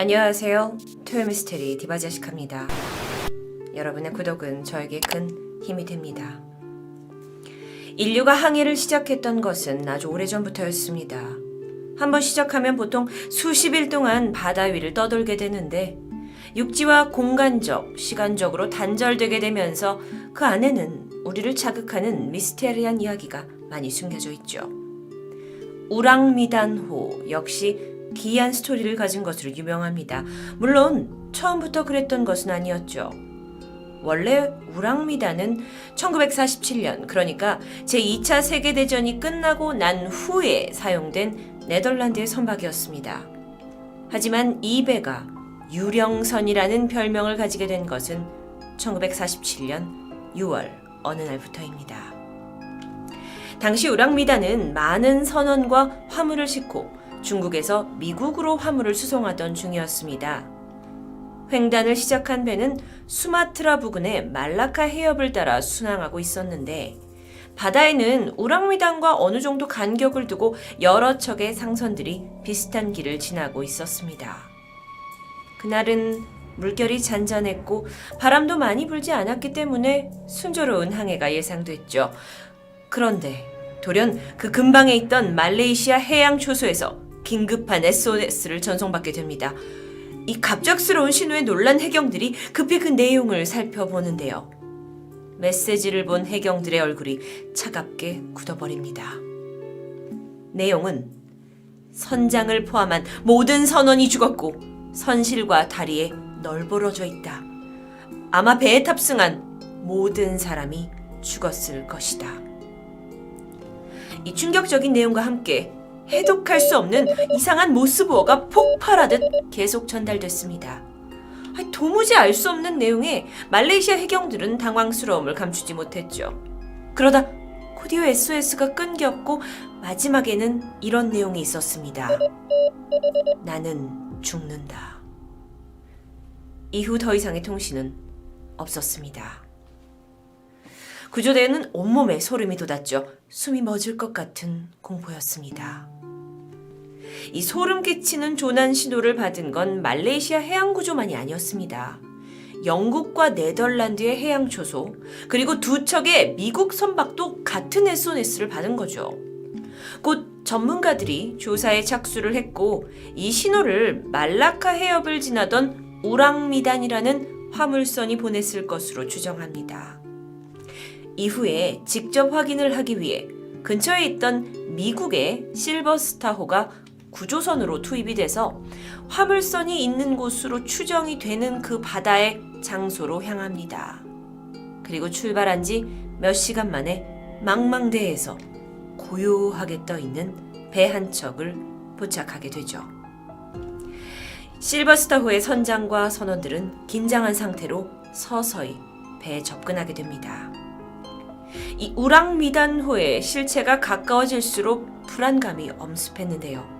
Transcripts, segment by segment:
안녕하세요. 토요미스테리 디바제시카입니다. 여러분의 구독은 저에게 큰 힘이 됩니다. 인류가 항해를 시작했던 것은 아주 오래전부터였습니다. 한번 시작하면 보통 수십 일 동안 바다 위를 떠돌게 되는데 육지와 공간적, 시간적으로 단절되게 되면서 그 안에는 우리를 자극하는 미스테리한 이야기가 많이 숨겨져 있죠. 우랑미단호 역시 기이한 스토리를 가진 것으로 유명합니다. 물론 처음부터 그랬던 것은 아니었죠. 원래 우랑미단은 1947년 그러니까 제2차 세계대전이 끝나고 난 후에 사용된 네덜란드의 선박이었습니다. 하지만 이 배가 유령선이라는 별명을 가지게 된 것은 1947년 6월 어느 날부터입니다. 당시 우랑미단은 많은 선원과 화물을 싣고 중국에서 미국으로 화물을 수송하던 중이었습니다. 횡단을 시작한 배는 수마트라 부근의 말라카 해협을 따라 순항하고 있었는데 바다에는 우랑미단과 어느 정도 간격을 두고 여러 척의 상선들이 비슷한 길을 지나고 있었습니다. 그날은 물결이 잔잔했고 바람도 많이 불지 않았기 때문에 순조로운 항해가 예상됐죠. 그런데 돌연 그 근방에 있던 말레이시아 해양 초소에서 긴급한 SOS를 전송받게 됩니다. 이 갑작스러운 신호에 놀란 해경들이 급히 그 내용을 살펴보는데요. 메시지를 본 해경들의 얼굴이 차갑게 굳어버립니다. 내용은 선장을 포함한 모든 선원이 죽었고 선실과 다리에 널브러져 있다. 아마 배에 탑승한 모든 사람이 죽었을 것이다. 이 충격적인 내용과 함께 해독할 수 없는 이상한 모스부어가 폭발하듯 계속 전달됐습니다. 도무지 알 수 없는 내용에 말레이시아 해경들은 당황스러움을 감추지 못했죠. 그러다 코디오 SOS가 끊겼고 마지막에는 이런 내용이 있었습니다. 나는 죽는다. 이후 더 이상의 통신은 없었습니다. 구조대에는 온몸에 소름이 돋았죠. 숨이 멎을 것 같은 공포였습니다. 이 소름 끼치는 조난 신호를 받은 건 말레이시아 해양구조만이 아니었습니다. 영국과 네덜란드의 해양 초소, 그리고 두 척의 미국 선박도 같은 SOS를 받은 거죠. 곧 전문가들이 조사에 착수를 했고 이 신호를 말라카 해협을 지나던 우랑미단이라는 화물선이 보냈을 것으로 추정합니다. 이후에 직접 확인을 하기 위해 근처에 있던 미국의 실버스타호가 구조선으로 투입이 돼서 화물선이 있는 곳으로 추정이 되는 그 바다의 장소로 향합니다. 그리고 출발한 지 몇 시간 만에 망망대해에서 고요하게 떠 있는 배 한 척을 포착하게 되죠. 실버스타호의 선장과 선원들은 긴장한 상태로 서서히 배에 접근하게 됩니다. 이 우랑미단호의 실체가 가까워질수록 불안감이 엄습했는데요.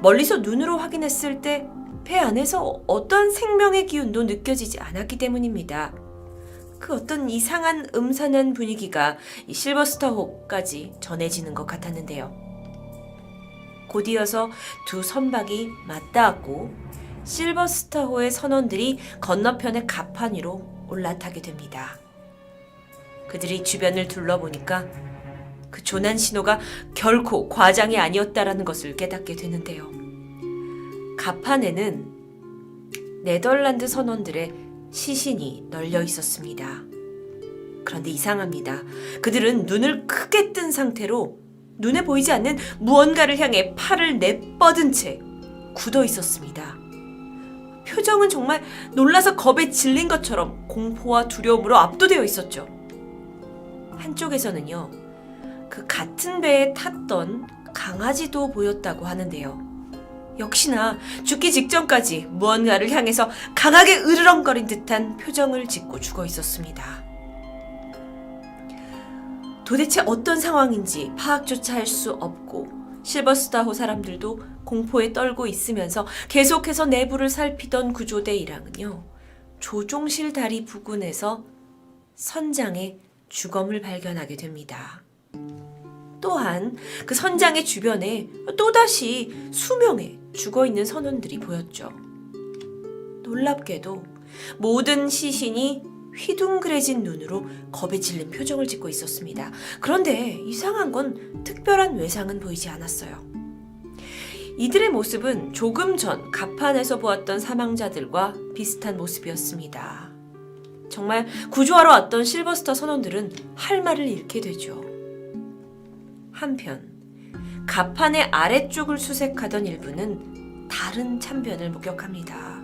멀리서 눈으로 확인했을 때 배 안에서 어떤 생명의 기운도 느껴지지 않았기 때문입니다. 그 어떤 이상한 음산한 분위기가 이 실버스타호까지 전해지는 것 같았는데요. 곧이어서 두 선박이 맞닿았고 실버스타호의 선원들이 건너편의 갑판 위로 올라타게 됩니다. 그들이 주변을 둘러보니까 그 조난 신호가 결코 과장이 아니었다라는 것을 깨닫게 되는데요. 갑판에는 네덜란드 선원들의 시신이 널려 있었습니다. 그런데 이상합니다. 그들은 눈을 크게 뜬 상태로 눈에 보이지 않는 무언가를 향해 팔을 내뻗은 채 굳어 있었습니다. 표정은 정말 놀라서 겁에 질린 것처럼 공포와 두려움으로 압도되어 있었죠. 한쪽에서는요, 그 같은 배에 탔던 강아지도 보였다고 하는데요. 역시나 죽기 직전까지 무언가를 향해서 강하게 으르렁거린 듯한 표정을 짓고 죽어 있었습니다. 도대체 어떤 상황인지 파악조차 할 수 없고 실버스타호 사람들도 공포에 떨고 있으면서 계속해서 내부를 살피던 구조대 일항은요. 조종실 다리 부근에서 선장의 주검을 발견하게 됩니다. 또한 그 선장의 주변에 또다시 수명의 죽어 있는 선원들이 보였죠. 놀랍게도 모든 시신이 휘둥그레진 눈으로 겁에 질린 표정을 짓고 있었습니다. 그런데 이상한 건 특별한 외상은 보이지 않았어요. 이들의 모습은 조금 전 가판에서 보았던 사망자들과 비슷한 모습이었습니다. 정말 구조하러 왔던 실버스타 선원들은 할 말을 잃게 되죠. 한편 가판의 아래쪽을 수색하던 일부는 다른 참변을 목격합니다.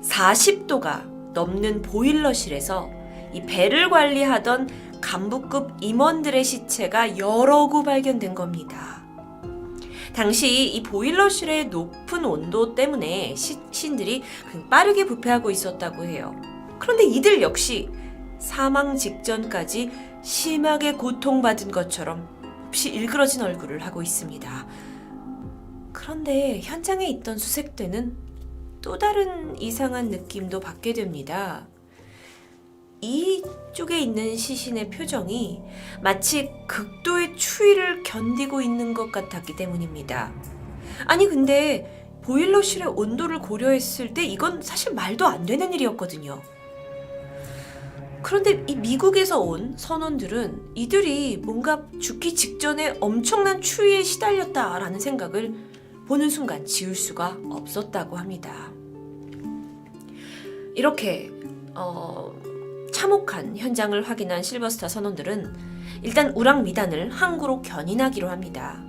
40도가 넘는 보일러실에서 이 배를 관리하던 간부급 임원들의 시체가 여러 구 발견된 겁니다. 당시 이 보일러실의 높은 온도 때문에 시신들이 빠르게 부패하고 있었다고 해요. 그런데 이들 역시 사망 직전까지 심하게 고통받은 것처럼 없이 일그러진 얼굴을 하고 있습니다. 그런데 현장에 있던 수색대는 또 다른 이상한 느낌도 받게 됩니다. 이쪽에 있는 시신의 표정이 마치 극도의 추위를 견디고 있는 것 같았기 때문입니다. 아니, 근데 보일러실의 온도를 고려했을 때 이건 사실 말도 안 되는 일이었거든요. 그런데 이 미국에서 온 선원들은 이들이 뭔가 죽기 직전에 엄청난 추위에 시달렸다라는 생각을 보는 순간 지울 수가 없었다고 합니다. 이렇게 어, 참혹한 현장을 확인한 실버스타 선원들은 일단 우랑 미단을 항구로 견인하기로 합니다.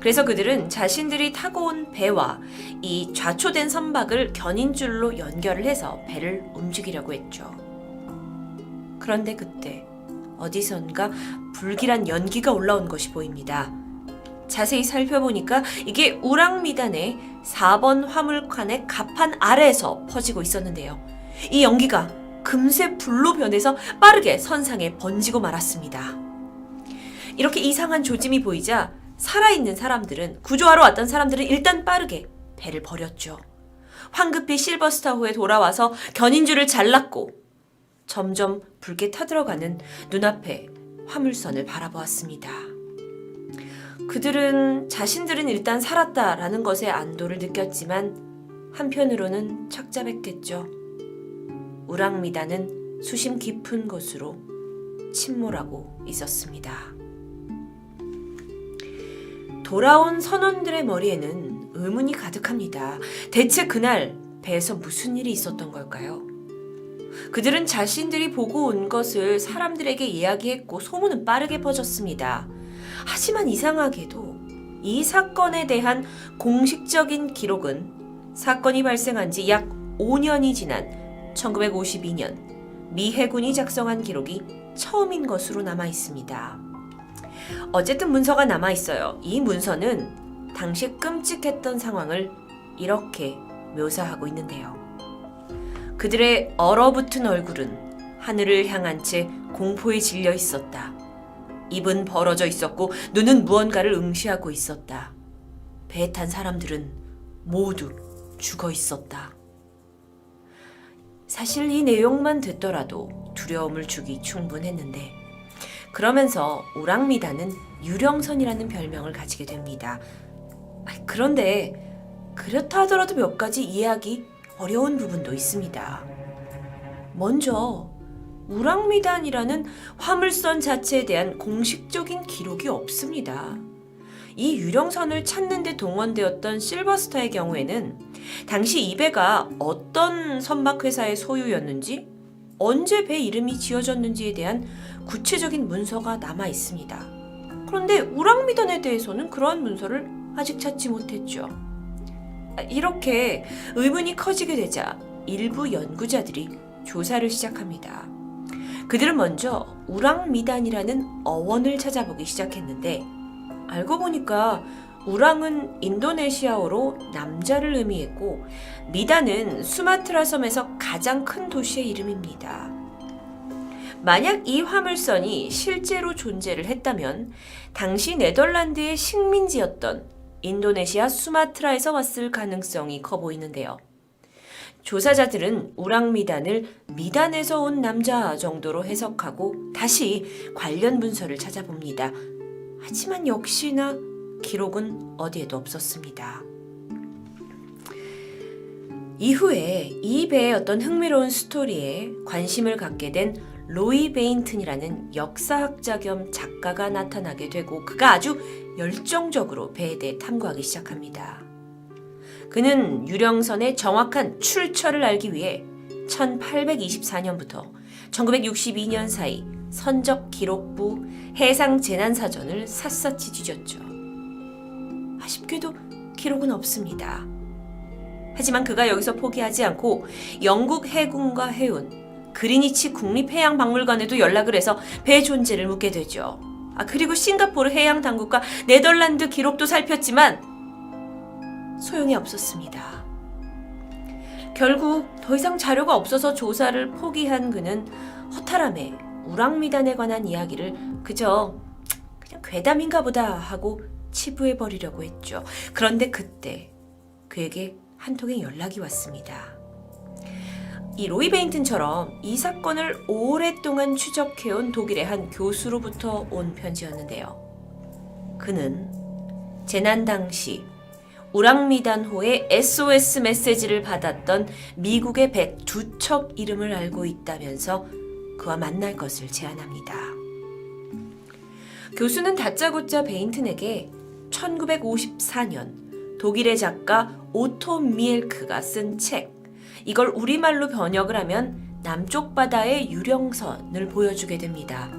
그래서 그들은 자신들이 타고 온 배와 이 좌초된 선박을 견인줄로 연결을 해서 배를 움직이려고 했죠. 그런데 그때 어디선가 불길한 연기가 올라온 것이 보입니다. 자세히 살펴보니까 이게 우랑미단의 4번 화물칸의 갑판 아래에서 퍼지고 있었는데요. 이 연기가 금세 불로 변해서 빠르게 선상에 번지고 말았습니다. 이렇게 이상한 조짐이 보이자 살아있는 사람들은 구조하러 왔던 사람들은 일단 빠르게 배를 버렸죠. 황급히 실버스타호에 돌아와서 견인줄을 잘랐고 점점 붉게 타들어가는 눈앞에 화물선을 바라보았습니다. 그들은 자신들은 일단 살았다라는 것에 안도를 느꼈지만 한편으로는 착잡했겠죠. 우랑미단은 수심 깊은 곳으로 침몰하고 있었습니다. 돌아온 선원들의 머리에는 의문이 가득합니다. 대체 그날 배에서 무슨 일이 있었던 걸까요? 그들은 자신들이 보고 온 것을 사람들에게 이야기했고 소문은 빠르게 퍼졌습니다. 하지만 이상하게도 이 사건에 대한 공식적인 기록은 사건이 발생한 지 약 5년이 지난 1952년 미 해군이 작성한 기록이 처음인 것으로 남아 있습니다. 어쨌든 문서가 남아 있어요. 이 문서는 당시 끔찍했던 상황을 이렇게 묘사하고 있는데요. 그들의 얼어붙은 얼굴은 하늘을 향한 채 공포에 질려 있었다. 입은 벌어져 있었고 눈은 무언가를 응시하고 있었다. 배에 탄 사람들은 모두 죽어 있었다. 사실 이 내용만 듣더라도 두려움을 주기 충분했는데 그러면서 오랑미단은 유령선이라는 별명을 가지게 됩니다. 그런데 그렇다 하더라도 몇 가지 이해하기 어려운 부분도 있습니다. 먼저 우랑미단이라는 화물선 자체에 대한 공식적인 기록이 없습니다. 이 유령선을 찾는 데 동원되었던 실버스타의 경우에는 당시 이 배가 어떤 선박 회사의 소유였는지 언제 배 이름이 지어졌는지에 대한 구체적인 문서가 남아 있습니다. 그런데 우랑미단에 대해서는 그러한 문서를 아직 찾지 못했죠. 이렇게 의문이 커지게 되자 일부 연구자들이 조사를 시작합니다. 그들은 먼저 우랑미단이라는 어원을 찾아보기 시작했는데 알고 보니까 우랑은 인도네시아어로 남자를 의미했고 미단은 수마트라 섬에서 가장 큰 도시의 이름입니다. 만약 이 화물선이 실제로 존재를 했다면 당시 네덜란드의 식민지였던 인도네시아 수마트라에서 왔을 가능성이 커 보이는데요. 조사자들은 우랑미단을 미단에서 온 남자 정도로 해석하고 다시 관련 문서를 찾아봅니다. 하지만 역시나 기록은 어디에도 없었습니다. 이후에 이 배의 어떤 흥미로운 스토리에 관심을 갖게 된 로이 베인튼이라는 역사학자 겸 작가가 나타나게 되고 그가 아주 열정적으로 배에 대해 탐구하기 시작합니다. 그는 유령선의 정확한 출처를 알기 위해 1824년부터 1962년 사이 선적 기록부 해상 재난 사전을 샅샅이 뒤졌죠. 아쉽게도 기록은 없습니다. 하지만 그가 여기서 포기하지 않고 영국 해군과 해운 그리니치 국립해양박물관에도 연락을 해서 배 존재를 묻게 되죠. 아 그리고 싱가포르 해양 당국과 네덜란드 기록도 살폈지만 소용이 없었습니다. 결국 더 이상 자료가 없어서 조사를 포기한 그는 허탈함에 우랑미단에 관한 이야기를 그저 그냥 괴담인가 보다 하고 치부해 버리려고 했죠. 그런데 그때 그에게 한 통의 연락이 왔습니다. 이 로이 베인튼처럼 이 사건을 오랫동안 추적해온 독일의 한 교수로부터 온 편지였는데요. 그는 재난 당시 우랑미단호의 SOS 메시지를 받았던 미국의 배두척 이름을 알고 있다면서 그와 만날 것을 제안합니다. 교수는 다짜고짜 베인튼에게 1954년 독일의 작가 오토 미엘크가 쓴 책, 이걸 우리말로 번역을 하면 남쪽 바다의 유령선을 보여주게 됩니다.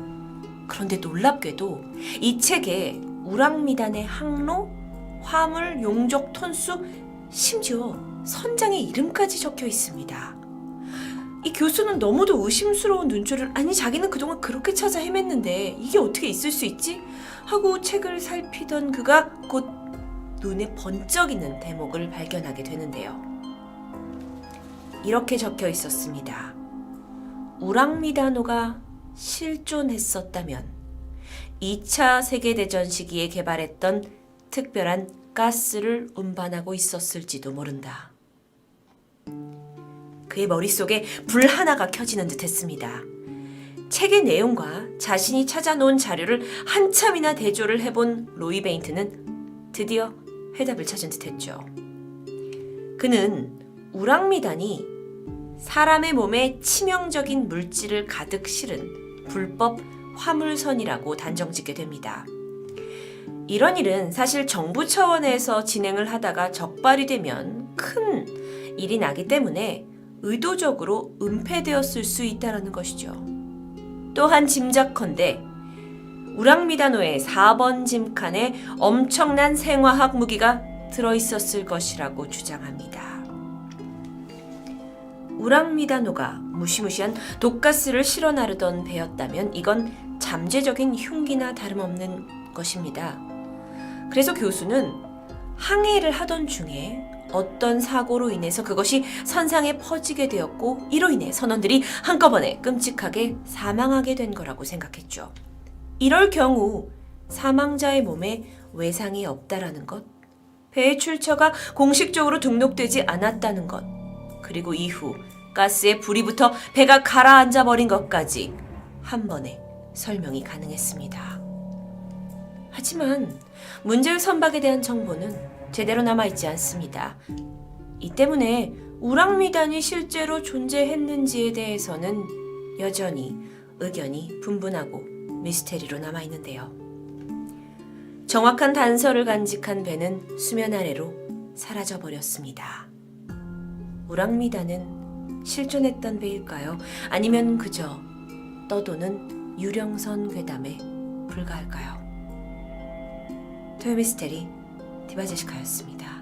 그런데 놀랍게도 이 책에 우랑미단의 항로, 화물, 용적, 톤수, 심지어 선장의 이름까지 적혀 있습니다. 이 교수는 너무도 의심스러운 눈초리를 아니 자기는 그동안 그렇게 찾아 헤맸는데 이게 어떻게 있을 수 있지? 하고 책을 살피던 그가 곧 눈에 번쩍이는 대목을 발견하게 되는데요. 이렇게 적혀 있었습니다. 우랑미다노가 실존했었다면 2차 세계대전 시기에 개발했던 특별한 가스를 운반하고 있었을지도 모른다. 그의 머릿속에 불 하나가 켜지는 듯 했습니다. 책의 내용과 자신이 찾아놓은 자료를 한참이나 대조를 해본 로이 베인트는 드디어 해답을 찾은 듯 했죠. 그는 우랑미단이 사람의 몸에 치명적인 물질을 가득 실은 불법 화물선이라고 단정짓게 됩니다. 이런 일은 사실 정부 차원에서 진행을 하다가 적발이 되면 큰 일이 나기 때문에 의도적으로 은폐되었을 수 있다는 것이죠. 또한 짐작컨대 우랑미다노의 4번 짐칸에 엄청난 생화학 무기가 들어있었을 것이라고 주장합니다. 우랑미다노가 무시무시한 독가스를 실어 나르던 배였다면 이건 잠재적인 흉기나 다름없는 것입니다. 그래서 교수는 항해를 하던 중에 어떤 사고로 인해서 그것이 선상에 퍼지게 되었고 이로 인해 선원들이 한꺼번에 끔찍하게 사망하게 된 거라고 생각했죠. 이럴 경우 사망자의 몸에 외상이 없다라는 것, 배의 출처가 공식적으로 등록되지 않았다는 것, 그리고 이후 가스에 불이 붙어 배가 가라앉아 버린 것까지 한 번에 설명이 가능했습니다. 하지만 문제의 선박에 대한 정보는 제대로 남아있지 않습니다. 이 때문에 우랑미단이 실제로 존재했는지에 대해서는 여전히 의견이 분분하고 미스테리로 남아있는데요. 정확한 단서를 간직한 배는 수면 아래로 사라져 버렸습니다. 우랑미단은 실존했던 배일까요? 아니면 그저 떠도는 유령선 괴담에 불과할까요? 토요미스테리 디바제시카였습니다.